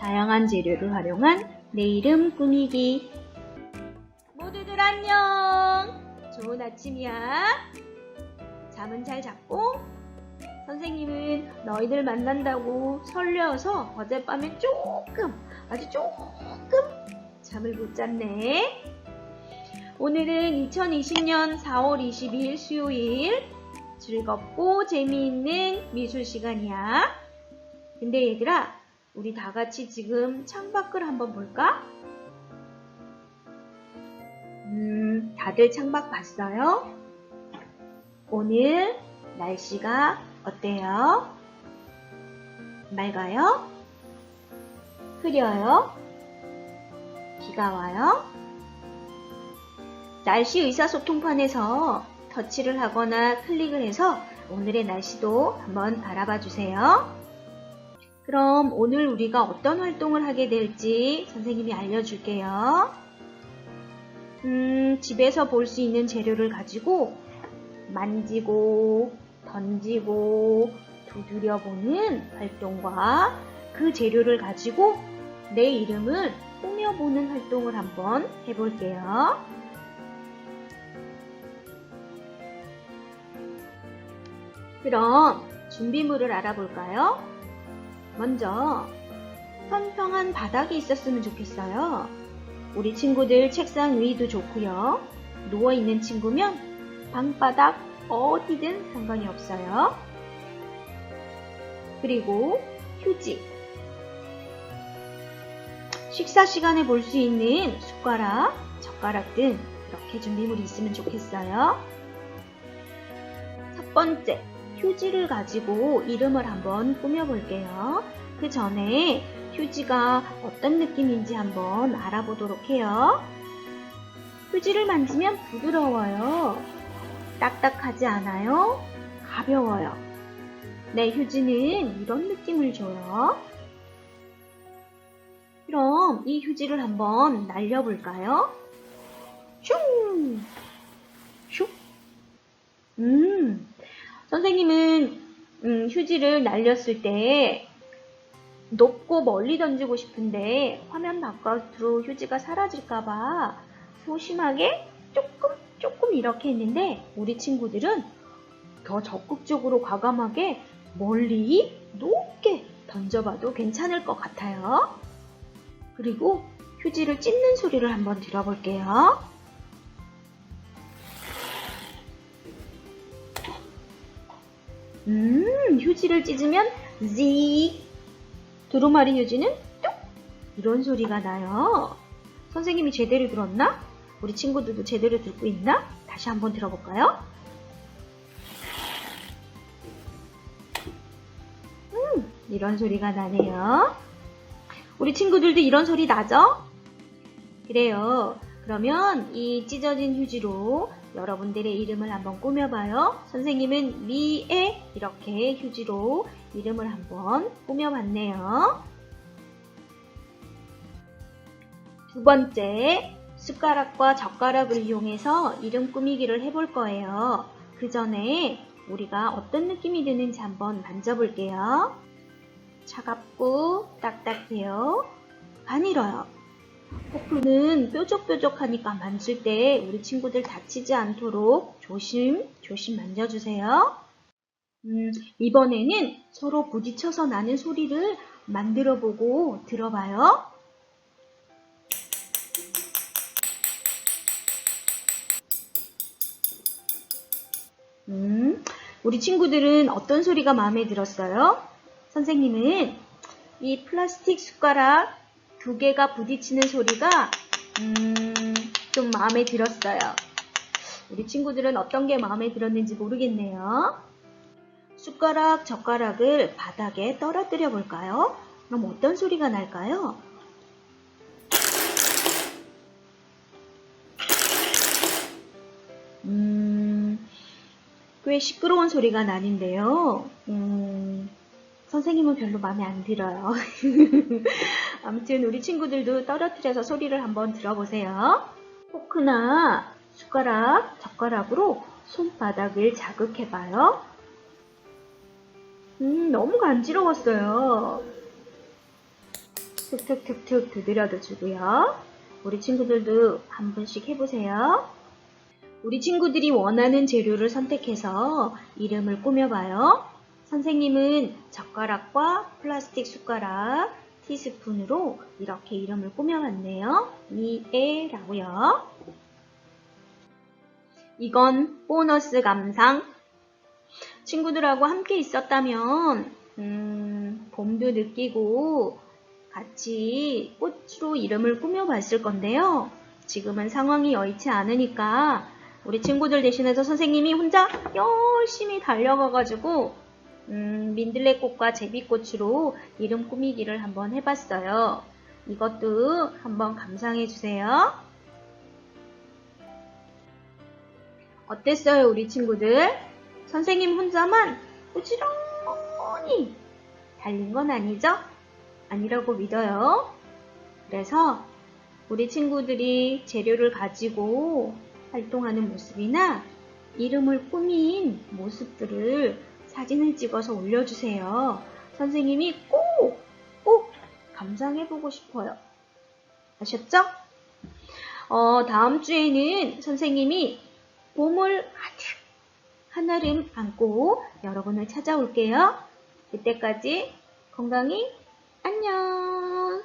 다양한 재료를 활용한 내 이름 꾸미기. 모두들 안녕! 좋은 아침이야. 잠은 잘 잤고, 선생님은 너희들 만난다고 설레어서 어젯밤에 조금, 아주 조금 잠을 못 잤네. 오늘은 2020년 4월 22일 수요일 즐겁고 재미있는 미술 시간이야. 근데 얘들아, 우리 다 같이 지금 창밖을 한번 볼까? 음, 다들 창밖 봤어요? 오늘 날씨가 어때요? 맑아요? 흐려요? 비가 와요? 날씨 의사소통판에서 터치를 하거나 클릭을 해서 오늘의 날씨도 한번 알아봐 주세요. 그럼 오늘 우리가 어떤 활동을 하게 될지 선생님이 알려줄게요. 음, 집에서 볼 수 있는 재료를 가지고 만지고, 던지고, 두드려보는 활동과 그 재료를 가지고 내 이름을 꾸며보는 활동을 한번 해볼게요. 그럼 준비물을 알아볼까요? 먼저 평평한 바닥이 있었으면 좋겠어요. 우리 친구들 책상 위도 좋고요. 누워있는 친구면 방바닥 어디든 상관이 없어요. 그리고 휴지. 식사 시간에 볼 수 있는 숟가락, 젓가락 등 이렇게 준비물이 있으면 좋겠어요. 첫 번째, 휴지를 가지고 이름을 한번 꾸며볼게요. 그 전에 휴지가 어떤 느낌인지 한번 알아보도록 해요. 휴지를 만지면 부드러워요. 딱딱하지 않아요. 가벼워요. 네, 휴지는 이런 느낌을 줘요. 그럼 이 휴지를 한번 날려볼까요? 슝! 슉! 음, 선생님은 음, 휴지를 날렸을 때 높고 멀리 던지고 싶은데 화면 바깥으로 휴지가 사라질까봐 소심하게 조금 조금 이렇게 했는데 우리 친구들은 더 적극적으로 과감하게 멀리 높게 던져봐도 괜찮을 것 같아요. 그리고 휴지를 찢는 소리를 한번 들어볼게요. 음, 휴지를 찢으면 지 두루마리 휴지는 뚝 이런 소리가 나요. 선생님이 제대로 들었나? 우리 친구들도 제대로 듣고 있나? 다시 한번 들어볼까요? 음, 이런 소리가 나네요. 우리 친구들도 이런 소리 나죠? 그래요. 그러면 이 찢어진 휴지로 여러분들의 이름을 한번 꾸며봐요. 선생님은 미에 이렇게 휴지로 이름을 한번 꾸며봤네요. 두 번째, 숟가락과 젓가락을 이용해서 이름 꾸미기를 해볼 거예요. 그 전에 우리가 어떤 느낌이 드는지 한번 만져볼게요. 차갑고 딱딱해요. 가늘어요. 포크는 뾰족뾰족하니까 만질 때 우리 친구들 다치지 않도록 조심 조심 만져주세요. 음, 이번에는 서로 부딪혀서 나는 소리를 만들어 보고 들어봐요. 음, 우리 친구들은 어떤 소리가 마음에 들었어요? 선생님은 이 플라스틱 숟가락 두 개가 부딪히는 소리가 음, 좀 마음에 들었어요. 우리 친구들은 어떤 게 마음에 들었는지 모르겠네요. 숟가락, 젓가락을 바닥에 떨어뜨려 볼까요? 그럼 어떤 소리가 날까요? 음, 꽤 시끄러운 소리가 나는데요. 음, 선생님은 별로 마음에 안 들어요. 아무튼 우리 친구들도 떨어뜨려서 소리를 한번 들어보세요. 포크나 숟가락, 젓가락으로 손바닥을 자극해봐요. 음, 너무 간지러웠어요. 툭툭툭툭 두드려도 주고요. 우리 친구들도 한 번씩 해보세요. 우리 친구들이 원하는 재료를 선택해서 이름을 꾸며봐요. 선생님은 젓가락과 플라스틱 숟가락, 티스푼으로 이렇게 이름을 꾸며봤네요. 미에라고요. 이건 보너스 감상. 친구들하고 함께 있었다면 음, 봄도 느끼고 같이 꽃으로 이름을 꾸며봤을 건데요. 지금은 상황이 여의치 않으니까 우리 친구들 대신해서 선생님이 혼자 열심히 달려가가지고 음, 민들레꽃과 제비꽃으로 이름 꾸미기를 한번 해봤어요. 이것도 한번 감상해 주세요. 어땠어요, 우리 친구들? 선생님 혼자만 부지런히 달린 건 아니죠? 아니라고 믿어요. 그래서 우리 친구들이 재료를 가지고 활동하는 모습이나 이름을 꾸민 모습들을 사진을 찍어서 올려주세요. 선생님이 꼭, 꼭 감상해보고 싶어요. 아셨죠? 어, 다음 주에는 선생님이 봄을 가득 한아름 안고 여러분을 찾아올게요. 그때까지 건강히 안녕!